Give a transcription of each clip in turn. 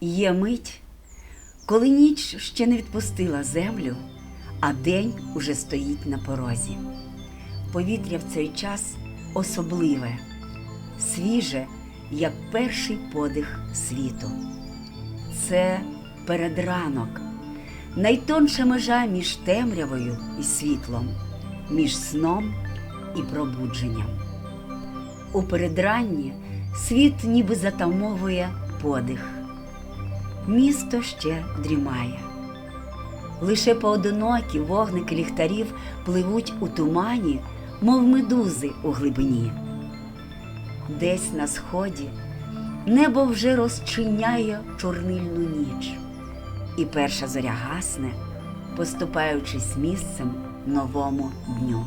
Є мить, коли ніч ще не відпустила землю, а день уже стоїть на порозі. Повітря в цей час особливе, свіже, як перший подих світу. Це передранок, найтонша межа між темрявою і світлом, між сном і пробудженням. У передранні світ ніби затамовує подих. Місто ще дрімає. Лише поодинокі вогники ліхтарів пливуть у тумані, мов медузи у глибині. Десь на сході небо вже розчиняє чорнильну ніч, і перша зоря гасне, поступаючись місцем новому дню.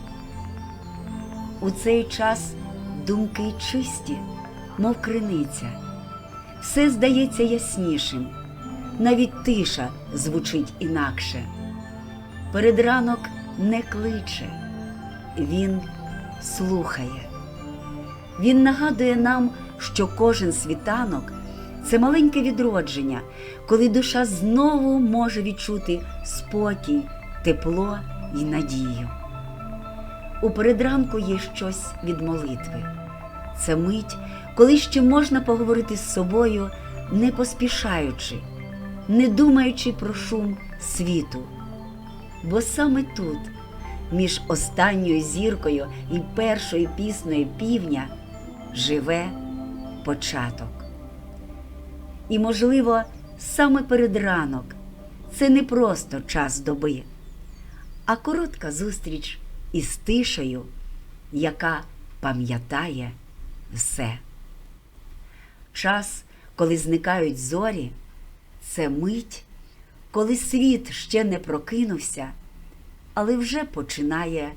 У цей час думки чисті, мов криниця, все здається яснішим, навіть тиша звучить інакше. Передранок не кличе, він слухає. Він нагадує нам, що кожен світанок це маленьке відродження, коли душа знову може відчути спокій, тепло і надію. У передранку є щось від молитви. Це мить, коли ще можна поговорити з собою, не поспішаючи, не думаючи про шум світу. Бо саме тут, між останньою зіркою і першою піснею півня, живе початок. І, можливо, саме передранок це не просто час доби, а коротка зустріч із тишею, яка пам'ятає все. Час, коли зникають зорі, це мить, коли світ ще не прокинувся, але вже починає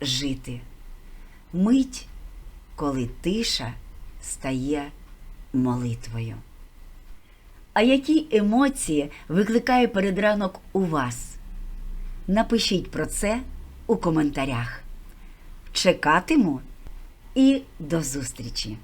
жити. Мить, коли тиша стає молитвою. А які емоції викликає передранок у вас? Напишіть про це у коментарях. Чекатиму і до зустрічі!